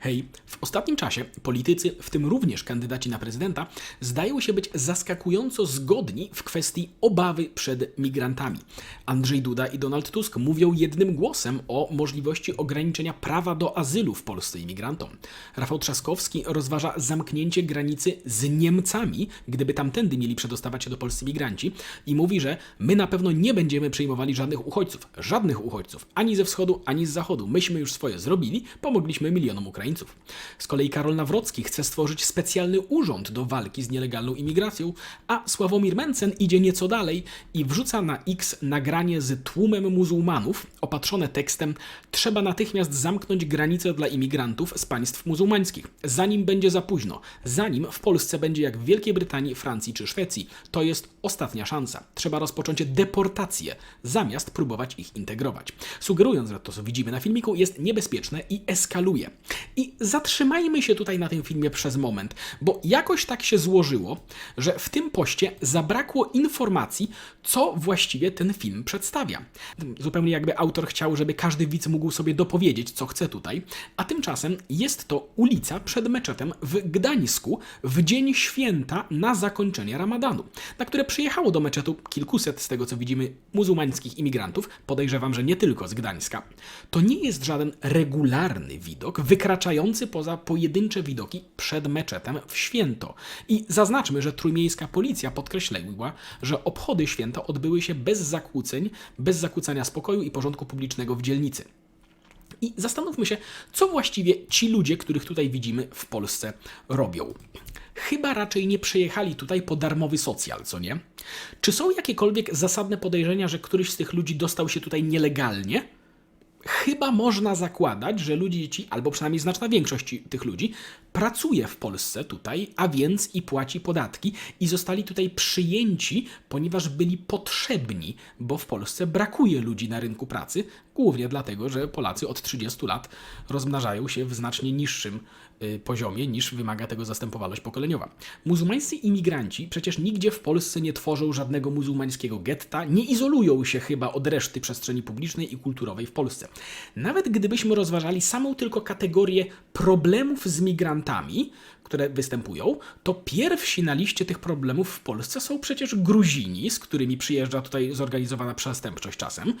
Hej, w ostatnim czasie politycy, w tym również kandydaci na prezydenta, zdają się być zaskakująco zgodni w kwestii obawy przed migrantami. Andrzej Duda i Donald Tusk mówią jednym głosem o możliwości ograniczenia prawa do azylu w Polsce imigrantom. Rafał Trzaskowski rozważa zamknięcie granicy z Niemcami, gdyby tamtędy mieli przedostawać się do Polscy migranci i mówi, że my na pewno nie będziemy przyjmowali żadnych uchodźców, żadnych uchodźców, ani ze wschodu, ani z zachodu. Myśmy już swoje zrobili, pomogliśmy milionom Ukraińców. Z kolei Karol Nawrocki chce stworzyć specjalny urząd do walki z nielegalną imigracją, a Sławomir Mencen idzie nieco dalej i wrzuca na X nagranie z tłumem muzułmanów opatrzone tekstem Trzeba natychmiast zamknąć granice dla imigrantów z państw muzułmańskich, zanim będzie za późno, zanim w Polsce będzie jak w Wielkiej Brytanii, Francji czy Szwecji. To jest ostatnia szansa. Trzeba rozpocząć deportację, zamiast próbować ich integrować. Sugerując, że to, co widzimy na filmiku, jest niebezpieczne i eskaluje. I zatrzymajmy się tutaj na tym filmie przez moment, bo jakoś tak się złożyło, że w tym poście zabrakło informacji, co właściwie ten film przedstawia. Zupełnie jakby autor chciał, żeby każdy widz mógł sobie dopowiedzieć, co chce tutaj, a tymczasem jest to ulica przed meczetem w Gdańsku w dzień święta na zakończenie ramadanu, na które przyjechało do meczetu kilkuset, z tego co widzimy, muzułmańskich imigrantów, podejrzewam, że nie tylko z Gdańska. To nie jest żaden regularny widok, wykraczający poza pojedyncze widoki przed meczetem w święto. I zaznaczmy, że trójmiejska policja podkreśliła, że obchody święta odbyły się bez zakłóceń, bez zakłócania spokoju i porządku publicznego w dzielnicy. I zastanówmy się, co właściwie ci ludzie, których tutaj widzimy w Polsce, robią. Chyba raczej nie przyjechali tutaj po darmowy socjal, co nie? Czy są jakiekolwiek zasadne podejrzenia, że któryś z tych ludzi dostał się tutaj nielegalnie? Chyba można zakładać, że ludzie ci, albo przynajmniej znaczna większość tych ludzi, pracuje w Polsce tutaj, a więc i płaci podatki i zostali tutaj przyjęci, ponieważ byli potrzebni, bo w Polsce brakuje ludzi na rynku pracy, głównie dlatego, że Polacy od 30 lat rozmnażają się w znacznie niższym poziomie niż wymaga tego zastępowalność pokoleniowa. Muzułmańscy imigranci przecież nigdzie w Polsce nie tworzą żadnego muzułmańskiego getta, nie izolują się chyba od reszty przestrzeni publicznej i kulturowej w Polsce. Nawet gdybyśmy rozważali samą tylko kategorię problemów z migrantami, które występują, to pierwsi na liście tych problemów w Polsce są przecież Gruzini, z którymi przyjeżdża tutaj zorganizowana przestępczość czasem,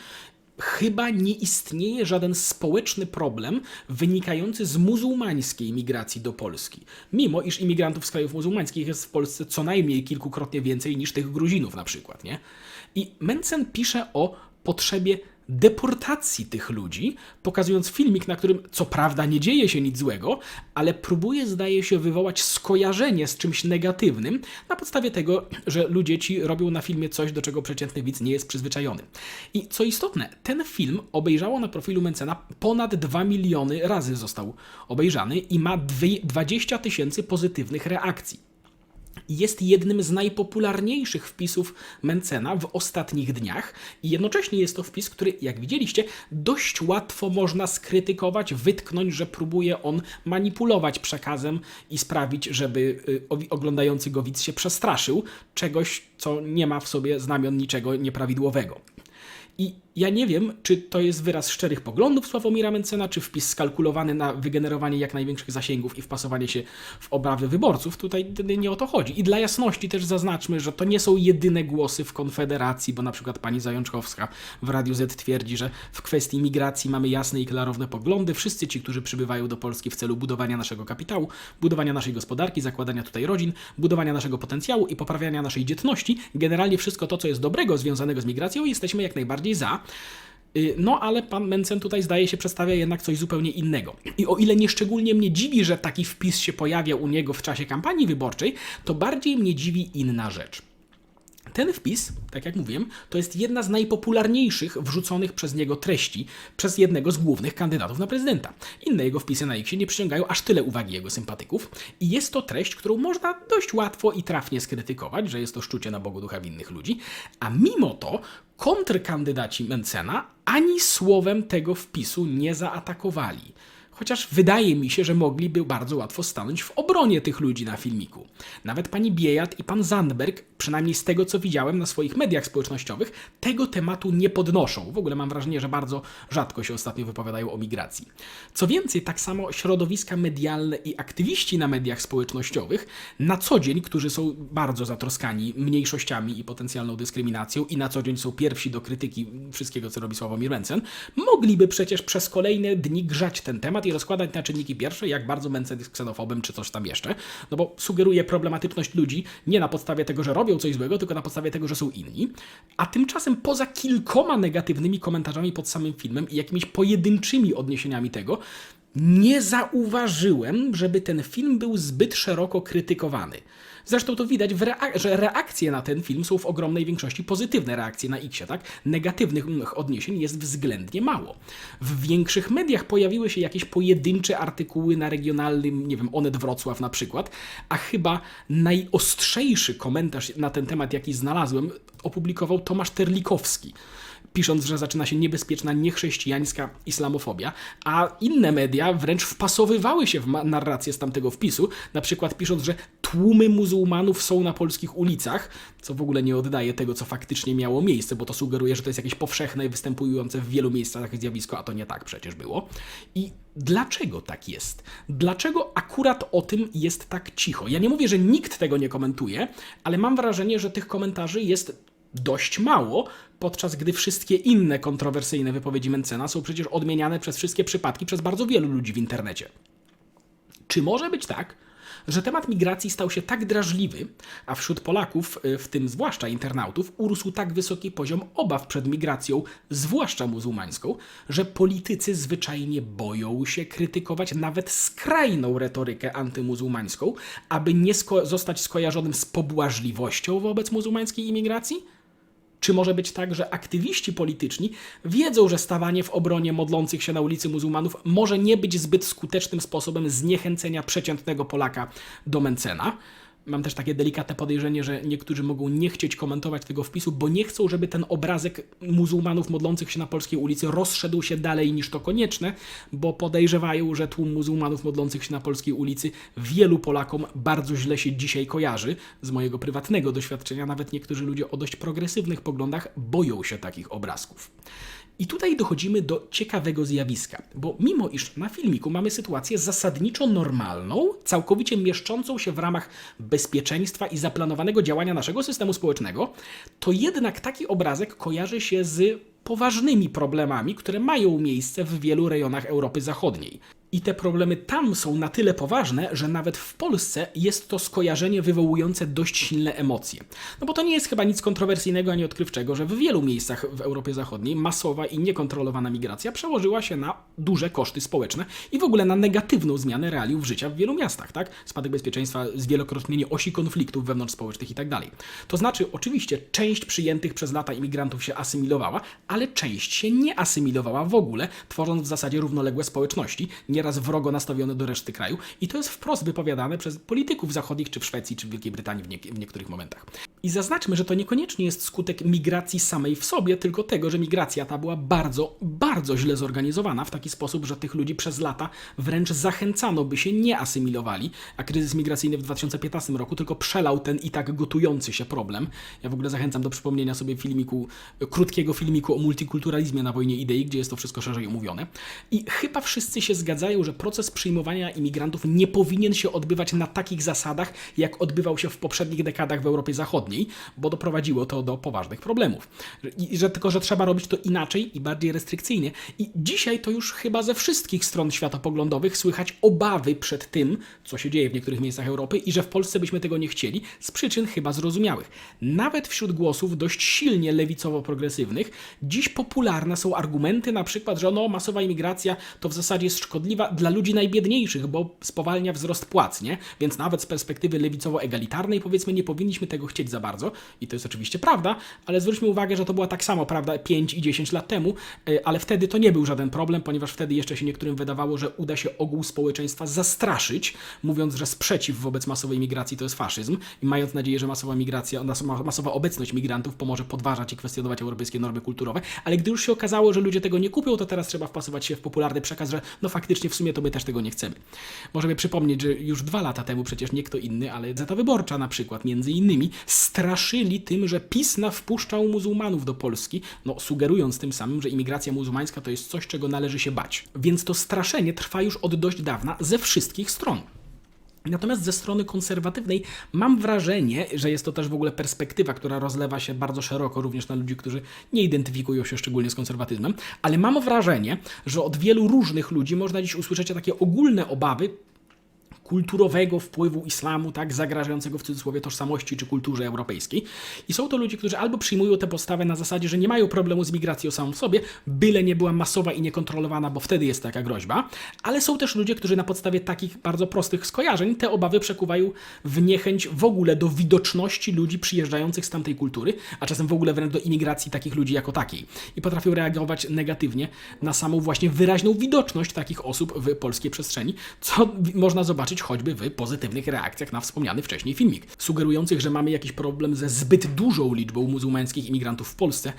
chyba nie istnieje żaden społeczny problem wynikający z muzułmańskiej migracji do Polski. Mimo iż imigrantów z krajów muzułmańskich jest w Polsce co najmniej kilkukrotnie więcej niż tych Gruzinów na przykład, nie? I Mencen pisze o potrzebie deportacji tych ludzi, pokazując filmik, na którym co prawda nie dzieje się nic złego, ale próbuje, zdaje się, wywołać skojarzenie z czymś negatywnym na podstawie tego, że ludzie ci robią na filmie coś, do czego przeciętny widz nie jest przyzwyczajony. I co istotne, ten film obejrzało na profilu Mencena ponad 2 miliony razy został obejrzany i ma dwie- 20 tysięcy pozytywnych reakcji jest jednym z najpopularniejszych wpisów Mencena w ostatnich dniach i jednocześnie jest to wpis, który, jak widzieliście, dość łatwo można skrytykować, wytknąć, że próbuje on manipulować przekazem i sprawić, żeby y, oglądający go widz się przestraszył czegoś, co nie ma w sobie znamion niczego nieprawidłowego. I ja nie wiem, czy to jest wyraz szczerych poglądów Sławomira Mencena, czy wpis skalkulowany na wygenerowanie jak największych zasięgów i wpasowanie się w obawy wyborców. Tutaj nie o to chodzi. I dla jasności też zaznaczmy, że to nie są jedyne głosy w Konfederacji, bo na przykład pani Zajączkowska w Radiu Z twierdzi, że w kwestii migracji mamy jasne i klarowne poglądy. Wszyscy ci, którzy przybywają do Polski w celu budowania naszego kapitału, budowania naszej gospodarki, zakładania tutaj rodzin, budowania naszego potencjału i poprawiania naszej dzietności, generalnie wszystko to, co jest dobrego związanego z migracją, jesteśmy jak najbardziej za. Y, No, ale pan Mencen tutaj zdaje się przedstawia jednak coś zupełnie innego. I o ile nieszczególnie mnie dziwi, że taki wpis się pojawia u niego w czasie kampanii wyborczej, to bardziej mnie dziwi inna rzecz. Ten wpis, tak jak mówiłem, to jest jedna z najpopularniejszych wrzuconych przez niego treści przez jednego z głównych kandydatów na prezydenta. Inne jego wpisy na X nie przyciągają aż tyle uwagi jego sympatyków i jest to treść, którą można dość łatwo i trafnie skrytykować, że jest to szczucie na Bogu ducha winnych ludzi, a mimo to kontrkandydaci Mencena ani słowem tego wpisu nie zaatakowali. Chociaż wydaje mi się, że mogliby bardzo łatwo stanąć w obronie tych ludzi na filmiku. Nawet pani Biejat i pan Zandberg, przynajmniej z tego co widziałem na swoich mediach społecznościowych, tego tematu nie podnoszą. W ogóle mam wrażenie, że bardzo rzadko się ostatnio wypowiadają o migracji. Co więcej, tak samo środowiska medialne i aktywiści na mediach społecznościowych na co dzień, którzy są bardzo zatroskani mniejszościami i potencjalną dyskryminacją i na co dzień są pierwsi do krytyki wszystkiego, co robi Sławomir Mencen, mogliby przecież przez kolejne dni grzać ten temat i rozkładać na czynniki pierwsze, jak bardzo Mencen jest ksenofobem, czy coś tam jeszcze, no bo sugeruje problematyczność ludzi nie na podstawie tego, że robią coś złego, tylko na podstawie tego, że są inni, a tymczasem poza kilkoma negatywnymi komentarzami pod samym filmem i jakimiś pojedynczymi odniesieniami tego, nie zauważyłem, żeby ten film był zbyt szeroko krytykowany. Zresztą to widać, w rea- że reakcje na ten film są w ogromnej większości pozytywne reakcje na X, tak? Negatywnych odniesień jest względnie mało. W większych mediach pojawiły się jakieś pojedyncze artykuły na regionalnym, nie wiem, Onet Wrocław na przykład, a chyba najostrzejszy komentarz na ten temat, jaki znalazłem, opublikował Tomasz Terlikowski pisząc, że zaczyna się niebezpieczna niechrześcijańska islamofobia, a inne media wręcz wpasowywały się w narrację z tamtego wpisu, na przykład pisząc, że tłumy muzułmanów są na polskich ulicach, co w ogóle nie oddaje tego, co faktycznie miało miejsce, bo to sugeruje, że to jest jakieś powszechne i występujące w wielu miejscach zjawisko, a to nie tak przecież było. I Dlaczego tak jest? Dlaczego akurat o tym jest tak cicho? Ja nie mówię, że nikt tego nie komentuje, ale mam wrażenie, że tych komentarzy jest dość mało, podczas gdy wszystkie inne kontrowersyjne wypowiedzi Mencena są przecież odmieniane przez wszystkie przypadki przez bardzo wielu ludzi w internecie. Czy może być tak, że temat migracji stał się tak drażliwy, a wśród Polaków, y, w tym zwłaszcza internautów, urósł tak wysoki poziom obaw przed migracją, zwłaszcza muzułmańską, że politycy zwyczajnie boją się krytykować nawet skrajną retorykę antymuzułmańską, aby nie sko- zostać skojarzonym z pobłażliwością wobec muzułmańskiej imigracji? Czy może być tak, że aktywiści polityczni wiedzą, że stawanie w obronie modlących się na ulicy muzułmanów może nie być zbyt skutecznym sposobem zniechęcenia przeciętnego Polaka do Mencena? Mam też takie delikatne podejrzenie, że niektórzy mogą nie chcieć komentować tego wpisu, bo nie chcą, żeby ten obrazek muzułmanów modlących się na polskiej ulicy rozszedł się dalej niż to konieczne, bo podejrzewają, że tłum muzułmanów modlących się na polskiej ulicy wielu Polakom bardzo źle się dzisiaj kojarzy. Z mojego prywatnego doświadczenia, nawet niektórzy ludzie o dość progresywnych poglądach boją się takich obrazków. I tutaj dochodzimy do ciekawego zjawiska, bo mimo iż na filmiku mamy sytuację zasadniczo normalną, całkowicie mieszczącą się w ramach bezpieczeństwa i zaplanowanego działania naszego systemu społecznego, to jednak taki obrazek kojarzy się z poważnymi problemami, które mają miejsce w wielu rejonach Europy Zachodniej. I te problemy tam są na tyle poważne, że nawet w Polsce jest to skojarzenie wywołujące dość silne emocje. No bo to nie jest chyba nic kontrowersyjnego ani odkrywczego, że w wielu miejscach w Europie Zachodniej masowa i niekontrolowana migracja przełożyła się na duże koszty społeczne i w ogóle na negatywną zmianę realiów życia w wielu miastach, tak? Spadek bezpieczeństwa, zwielokrotnienie osi konfliktów wewnątrzspołecznych i tak dalej. To znaczy, oczywiście, część przyjętych przez lata imigrantów się asymilowała, ale część się nie asymilowała w ogóle, tworząc w zasadzie równoległe społeczności, nieraz wrogo nastawione do reszty kraju i to jest wprost wypowiadane przez polityków zachodnich, czy w Szwecji, czy w Wielkiej Brytanii w, nie, w niektórych momentach. I zaznaczmy, że to niekoniecznie jest skutek migracji samej w sobie, tylko tego, że migracja ta była bardzo, bardzo źle zorganizowana w taki sposób, że tych ludzi przez lata wręcz zachęcano, by się nie asymilowali, a kryzys migracyjny w 2015 roku tylko przelał ten i tak gotujący się problem. Ja w ogóle zachęcam do przypomnienia sobie filmiku, krótkiego filmiku o multikulturalizmie na wojnie idei, gdzie jest to wszystko szerzej omówione. I chyba wszyscy się zgadzają, że proces przyjmowania imigrantów nie powinien się odbywać na takich zasadach, jak odbywał się w poprzednich dekadach w Europie Zachodniej, bo doprowadziło to do poważnych problemów. I że tylko, że trzeba robić to inaczej i bardziej restrykcyjnie. I dzisiaj to już chyba ze wszystkich stron światopoglądowych słychać obawy przed tym, co się dzieje w niektórych miejscach Europy i że w Polsce byśmy tego nie chcieli, z przyczyn chyba zrozumiałych. Nawet wśród głosów dość silnie lewicowo-progresywnych dziś popularne są argumenty na przykład, że no, masowa imigracja to w zasadzie jest szkodliwa dla ludzi najbiedniejszych, bo spowalnia wzrost płac, nie? Więc nawet z perspektywy lewicowo-egalitarnej powiedzmy nie powinniśmy tego chcieć za bardzo. I to jest oczywiście prawda, ale zwróćmy uwagę, że to była tak samo prawda 5 i 10 lat temu, y, ale wtedy to nie był żaden problem, ponieważ wtedy jeszcze się niektórym wydawało, że uda się ogół społeczeństwa zastraszyć, mówiąc, że sprzeciw wobec masowej migracji to jest faszyzm i mając nadzieję, że masowa migracja, mas- masowa obecność migrantów pomoże podważać i kwestionować europejskie normy kulturowe, ale gdy już się okazało, że ludzie tego nie kupią, to teraz trzeba wpasować się w popularny przekaz, że no faktycznie w sumie to my też tego nie chcemy. Możemy przypomnieć, że już dwa lata temu przecież nie kto inny, ale Zeta Wyborcza na przykład, między innymi, straszyli tym, że PiS wpuszczał muzułmanów do Polski, no sugerując tym samym, że imigracja muzułmańska to jest coś, czego należy się bać. Więc to straszenie trwa już od dość dawna ze wszystkich stron. Natomiast ze strony konserwatywnej mam wrażenie, że jest to też w ogóle perspektywa, która rozlewa się bardzo szeroko również na ludzi, którzy nie identyfikują się szczególnie z konserwatyzmem, ale mam wrażenie, że od wielu różnych ludzi można dziś usłyszeć takie ogólne obawy kulturowego wpływu islamu, tak, zagrażającego w cudzysłowie tożsamości czy kulturze europejskiej. I są to ludzie, którzy albo przyjmują tę postawę na zasadzie, że nie mają problemu z migracją samą w sobie, byle nie była masowa i niekontrolowana, bo wtedy jest taka groźba, ale są też ludzie, którzy na podstawie takich bardzo prostych skojarzeń te obawy przekuwają w niechęć w ogóle do widoczności ludzi przyjeżdżających z tamtej kultury, a czasem w ogóle wręcz do imigracji takich ludzi jako takiej. I potrafią reagować negatywnie na samą właśnie wyraźną widoczność takich osób w polskiej przestrzeni, co można zobaczyć choćby w pozytywnych reakcjach na wspomniany wcześniej filmik, sugerujących, że mamy jakiś problem ze zbyt dużą liczbą muzułmańskich imigrantów w Polsce.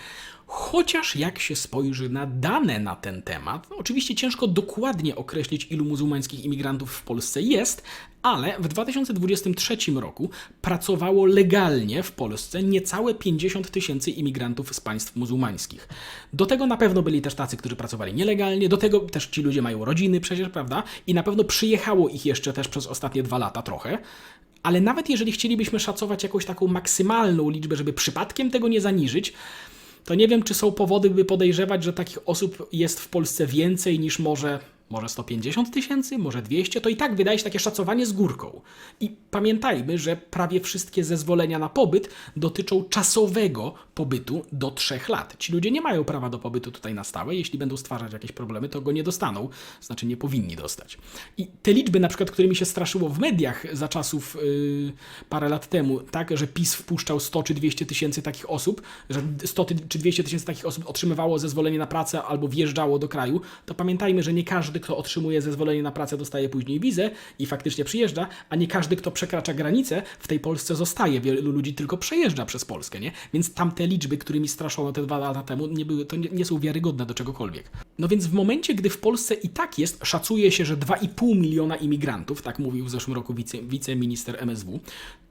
Chociaż jak się spojrzy na dane na ten temat, no oczywiście ciężko dokładnie określić, ilu muzułmańskich imigrantów w Polsce jest, ale w 2023 roku pracowało legalnie w Polsce niecałe 50 tysięcy imigrantów z państw muzułmańskich. Do tego na pewno byli też tacy, którzy pracowali nielegalnie, do tego też ci ludzie mają rodziny przecież, prawda? I na pewno przyjechało ich jeszcze też przez ostatnie dwa lata trochę. Ale nawet jeżeli chcielibyśmy szacować jakąś taką maksymalną liczbę, żeby przypadkiem tego nie zaniżyć, to nie wiem, czy są powody, by podejrzewać, że takich osób jest w Polsce więcej niż może, może 150 tysięcy, może 200. To i tak wydaje się takie szacowanie z górką. I pamiętajmy, że prawie wszystkie zezwolenia na pobyt dotyczą czasowego pobytu do 3 lat. Ci ludzie nie mają prawa do pobytu tutaj na stałe. Jeśli będą stwarzać jakieś problemy, to go nie dostaną. Znaczy nie powinni dostać. I te liczby, na przykład, którymi się straszyło w mediach za czasów yy, parę lat temu, tak, że PiS wpuszczał 100 czy 200 tysięcy takich osób, że 100 ty- czy 200 tysięcy takich osób otrzymywało zezwolenie na pracę albo wjeżdżało do kraju, to pamiętajmy, że nie każdy, kto otrzymuje zezwolenie na pracę, dostaje później wizę i faktycznie przyjeżdża, a nie każdy, kto przekracza granicę, w tej Polsce zostaje. Wielu ludzi tylko przejeżdża przez Polskę, nie? Więc tamte liczby, którymi straszono te dwa lata temu, nie, były, to nie, nie są wiarygodne do czegokolwiek. No więc w momencie, gdy w Polsce i tak jest, szacuje się, że 2,5 miliona imigrantów, tak mówił w zeszłym roku wice, wiceminister MSW,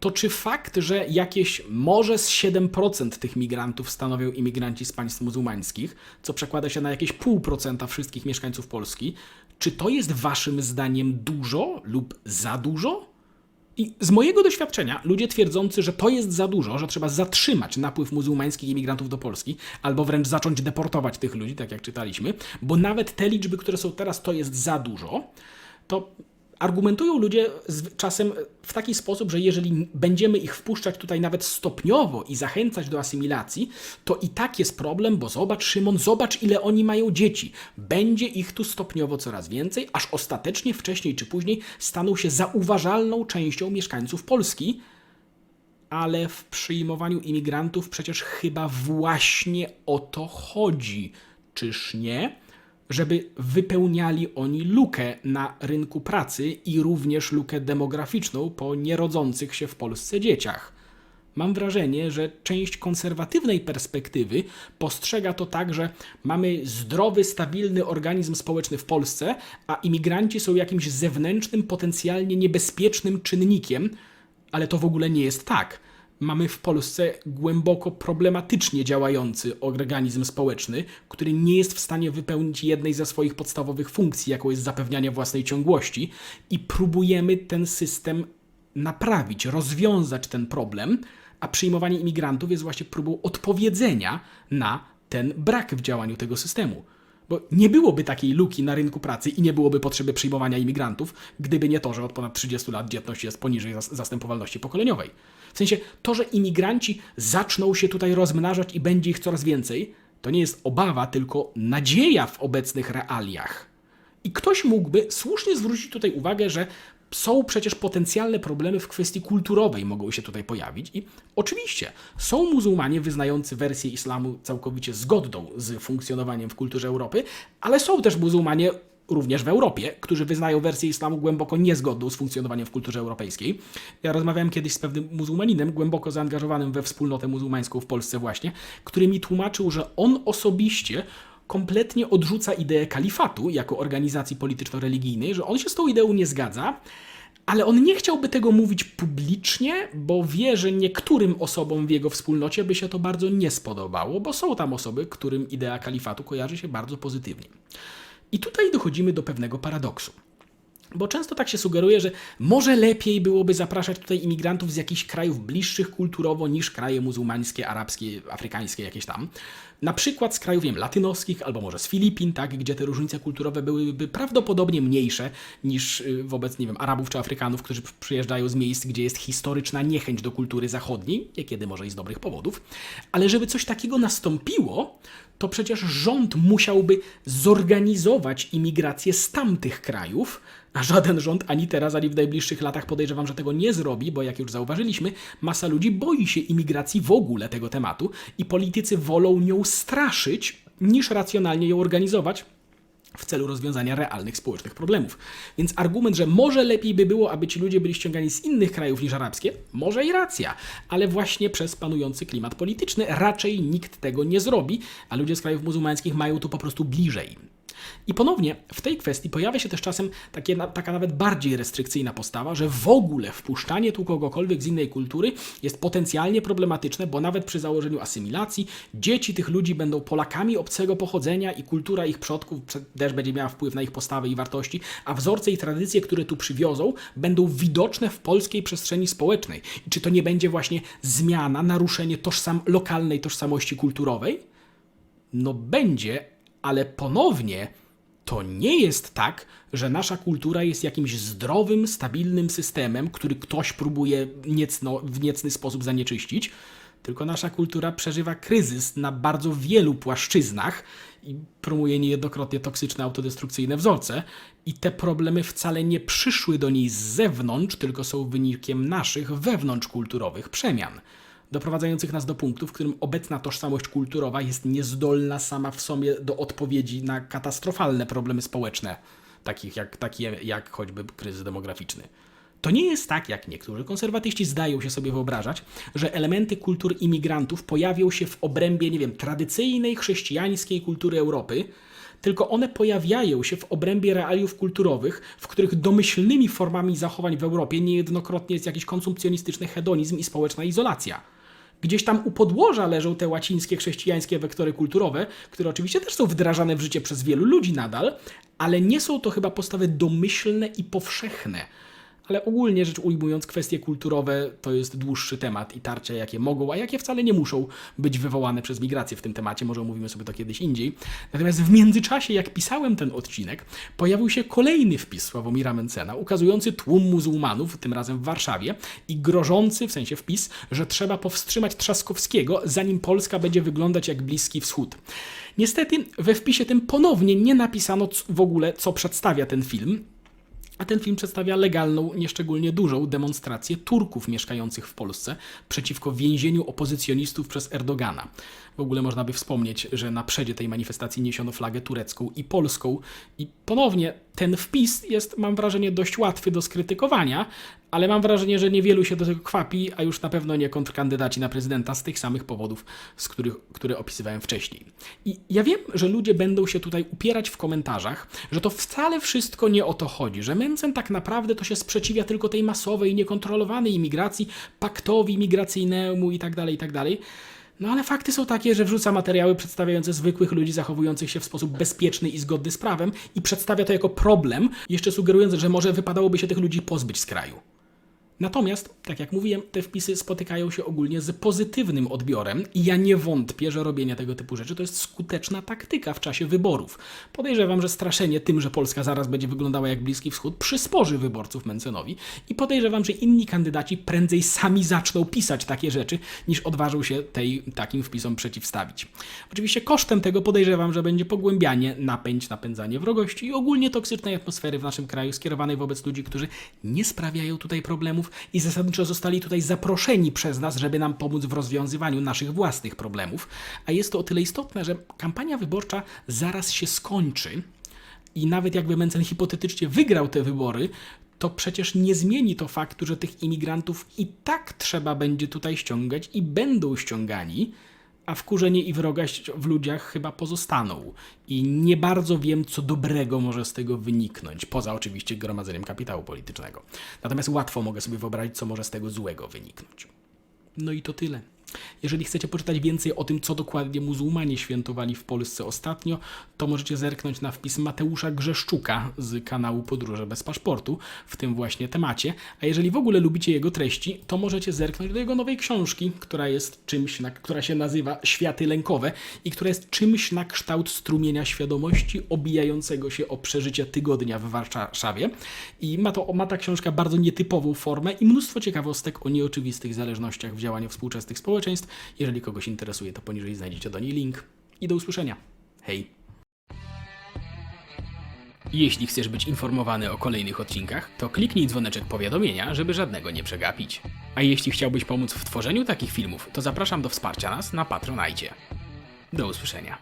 to czy fakt, że jakieś może z 7% tych migrantów stanowią imigranci z państw muzułmańskich, co przekłada się na jakieś 0,5% wszystkich mieszkańców Polski, czy to jest waszym zdaniem dużo lub za dużo? I z mojego doświadczenia ludzie twierdzący, że to jest za dużo, że trzeba zatrzymać napływ muzułmańskich imigrantów do Polski, albo wręcz zacząć deportować tych ludzi, tak jak czytaliśmy, bo nawet te liczby, które są teraz, to jest za dużo, to argumentują ludzie czasem w taki sposób, że jeżeli będziemy ich wpuszczać tutaj nawet stopniowo i zachęcać do asymilacji, to i tak jest problem, bo zobacz, Szymon, zobacz, ile oni mają dzieci. Będzie ich tu stopniowo coraz więcej, aż ostatecznie wcześniej czy później staną się zauważalną częścią mieszkańców Polski. Ale w przyjmowaniu imigrantów przecież chyba właśnie o to chodzi, czyż nie? Żeby wypełniali oni lukę na rynku pracy i również lukę demograficzną po nierodzących się w Polsce dzieciach. Mam wrażenie, że część konserwatywnej perspektywy postrzega to tak, że mamy zdrowy, stabilny organizm społeczny w Polsce, a imigranci są jakimś zewnętrznym, potencjalnie niebezpiecznym czynnikiem, ale to w ogóle nie jest tak. Mamy w Polsce głęboko problematycznie działający organizm społeczny, który nie jest w stanie wypełnić jednej ze swoich podstawowych funkcji, jaką jest zapewnianie własnej ciągłości, i próbujemy ten system naprawić, rozwiązać ten problem, a przyjmowanie imigrantów jest właśnie próbą odpowiedzenia na ten brak w działaniu tego systemu. Bo nie byłoby takiej luki na rynku pracy i nie byłoby potrzeby przyjmowania imigrantów, gdyby nie to, że od ponad 30 lat dzietność jest poniżej zas- zastępowalności pokoleniowej. W sensie to, że imigranci zaczną się tutaj rozmnażać i będzie ich coraz więcej, to nie jest obawa, tylko nadzieja w obecnych realiach. I ktoś mógłby słusznie zwrócić tutaj uwagę, że są przecież potencjalne problemy w kwestii kulturowej mogą się tutaj pojawić i oczywiście są muzułmanie wyznający wersję islamu całkowicie zgodną z funkcjonowaniem w kulturze Europy, ale są też muzułmanie również w Europie, którzy wyznają wersję islamu głęboko niezgodną z funkcjonowaniem w kulturze europejskiej. Ja rozmawiałem kiedyś z pewnym muzułmaninem, głęboko zaangażowanym we wspólnotę muzułmańską w Polsce właśnie, który mi tłumaczył, że on osobiście kompletnie odrzuca ideę kalifatu jako organizacji polityczno-religijnej, że on się z tą ideą nie zgadza, ale on nie chciałby tego mówić publicznie, bo wie, że niektórym osobom w jego wspólnocie by się to bardzo nie spodobało, bo są tam osoby, którym idea kalifatu kojarzy się bardzo pozytywnie. I tutaj dochodzimy do pewnego paradoksu. Bo często tak się sugeruje, że może lepiej byłoby zapraszać tutaj imigrantów z jakichś krajów bliższych kulturowo niż kraje muzułmańskie, arabskie, afrykańskie jakieś tam. Na przykład z krajów, wiem, latynoskich albo może z Filipin, tak, gdzie te różnice kulturowe byłyby prawdopodobnie mniejsze niż y, wobec, nie wiem, Arabów czy Afrykanów, którzy przyjeżdżają z miejsc, gdzie jest historyczna niechęć do kultury zachodniej, niekiedy może i z dobrych powodów. Ale żeby coś takiego nastąpiło, to przecież rząd musiałby zorganizować imigrację z tamtych krajów, a żaden rząd ani teraz, ani w najbliższych latach podejrzewam, że tego nie zrobi, bo jak już zauważyliśmy, masa ludzi boi się imigracji w ogóle tego tematu i politycy wolą nią straszyć, niż racjonalnie ją organizować w celu rozwiązania realnych społecznych problemów. Więc argument, że może lepiej by było, aby ci ludzie byli ściągani z innych krajów niż arabskie, może i racja, ale właśnie przez panujący klimat polityczny raczej nikt tego nie zrobi, a ludzie z krajów muzułmańskich mają tu po prostu bliżej. I ponownie w tej kwestii pojawia się też czasem takie, taka nawet bardziej restrykcyjna postawa, że w ogóle wpuszczanie tu kogokolwiek z innej kultury jest potencjalnie problematyczne, bo nawet przy założeniu asymilacji dzieci tych ludzi będą Polakami obcego pochodzenia i kultura ich przodków też będzie miała wpływ na ich postawy i wartości, a wzorce i tradycje, które tu przywiozą, będą widoczne w polskiej przestrzeni społecznej. I czy to nie będzie właśnie zmiana, naruszenie tożsam lokalnej tożsamości kulturowej? No będzie, ale ponownie to nie jest tak, że nasza kultura jest jakimś zdrowym, stabilnym systemem, który ktoś próbuje niecno, w niecny sposób zanieczyścić, tylko nasza kultura przeżywa kryzys na bardzo wielu płaszczyznach i promuje niejednokrotnie toksyczne, autodestrukcyjne wzorce. I te problemy wcale nie przyszły do niej z zewnątrz, tylko są wynikiem naszych wewnątrzkulturowych przemian doprowadzających nas do punktu, w którym obecna tożsamość kulturowa jest niezdolna sama w sobie do odpowiedzi na katastrofalne problemy społeczne, takich jak, takie jak choćby kryzys demograficzny. To nie jest tak, jak niektórzy konserwatyści zdają się sobie wyobrażać, że elementy kultur imigrantów pojawią się w obrębie, nie wiem, tradycyjnej chrześcijańskiej kultury Europy, tylko one pojawiają się w obrębie realiów kulturowych, w których domyślnymi formami zachowań w Europie niejednokrotnie jest jakiś konsumpcjonistyczny hedonizm i społeczna izolacja. Gdzieś tam u podłoża leżą te łacińskie, chrześcijańskie wektory kulturowe, które oczywiście też są wdrażane w życie przez wielu ludzi nadal, ale nie są to chyba postawy domyślne i powszechne ale ogólnie rzecz ujmując, kwestie kulturowe to jest dłuższy temat i tarcia, jakie mogą, a jakie wcale nie muszą być wywołane przez migrację w tym temacie. Może omówimy sobie to kiedyś indziej. Natomiast w międzyczasie, jak pisałem ten odcinek, pojawił się kolejny wpis Sławomira Mencena, ukazujący tłum muzułmanów, tym razem w Warszawie, i grożący, w sensie wpis, że trzeba powstrzymać Trzaskowskiego, zanim Polska będzie wyglądać jak Bliski Wschód. Niestety we wpisie tym ponownie nie napisano w ogóle, co przedstawia ten film, a ten film przedstawia legalną, nieszczególnie dużą demonstrację Turków mieszkających w Polsce przeciwko więzieniu opozycjonistów przez Erdogana. W ogóle można by wspomnieć, że na przedzie tej manifestacji niesiono flagę turecką i polską. I ponownie ten wpis jest, mam wrażenie, dość łatwy do skrytykowania, ale mam wrażenie, że niewielu się do tego kwapi, a już na pewno nie kontrkandydaci na prezydenta z tych samych powodów, z których, które opisywałem wcześniej. I ja wiem, że ludzie będą się tutaj upierać w komentarzach, że to wcale wszystko nie o to chodzi, że Mencen tak naprawdę to się sprzeciwia tylko tej masowej, niekontrolowanej imigracji, paktowi migracyjnemu itd., tak itd., tak no ale fakty są takie, że wrzuca materiały przedstawiające zwykłych ludzi zachowujących się w sposób bezpieczny i zgodny z prawem i przedstawia to jako problem, jeszcze sugerując, że może wypadałoby się tych ludzi pozbyć z kraju. Natomiast, tak jak mówiłem, te wpisy spotykają się ogólnie z pozytywnym odbiorem i ja nie wątpię, że robienie tego typu rzeczy to jest skuteczna taktyka w czasie wyborów. Podejrzewam, że straszenie tym, że Polska zaraz będzie wyglądała jak Bliski Wschód, przysporzy wyborców Mencenowi i podejrzewam, że inni kandydaci prędzej sami zaczną pisać takie rzeczy, niż odważą się tej, takim wpisom przeciwstawić. Oczywiście kosztem tego podejrzewam, że będzie pogłębianie napęć, napędzanie wrogości i ogólnie toksycznej atmosfery w naszym kraju skierowanej wobec ludzi, którzy nie sprawiają tutaj problemów i zasadniczo zostali tutaj zaproszeni przez nas, żeby nam pomóc w rozwiązywaniu naszych własnych problemów. A jest to o tyle istotne, że kampania wyborcza zaraz się skończy i nawet jakby Mencen hipotetycznie wygrał te wybory, to przecież nie zmieni to faktu, że tych imigrantów i tak trzeba będzie tutaj ściągać i będą ściągani, a wkurzenie i wrogość w ludziach chyba pozostaną. I nie bardzo wiem, co dobrego może z tego wyniknąć, poza oczywiście gromadzeniem kapitału politycznego. Natomiast łatwo mogę sobie wyobrazić, co może z tego złego wyniknąć. No i to tyle. Jeżeli chcecie poczytać więcej o tym, co dokładnie muzułmanie świętowali w Polsce ostatnio, to możecie zerknąć na wpis Mateusza Grzeszczuka z kanału Podróże bez paszportu w tym właśnie temacie. A jeżeli w ogóle lubicie jego treści, to możecie zerknąć do jego nowej książki, która jest czymś, na, która się nazywa Światy lękowe i która jest czymś na kształt strumienia świadomości obijającego się o przeżycie tygodnia w Warszawie. I ma, to, ma ta książka bardzo nietypową formę i mnóstwo ciekawostek o nieoczywistych zależnościach w działaniu współczesnych społeczeństw. Jeżeli kogoś interesuje, to poniżej znajdziecie do niej link. I do usłyszenia. Hej! Jeśli chcesz być informowany o kolejnych odcinkach, to kliknij dzwoneczek powiadomienia, żeby żadnego nie przegapić. A jeśli chciałbyś pomóc w tworzeniu takich filmów, to zapraszam do wsparcia nas na Patronajcie. Do usłyszenia.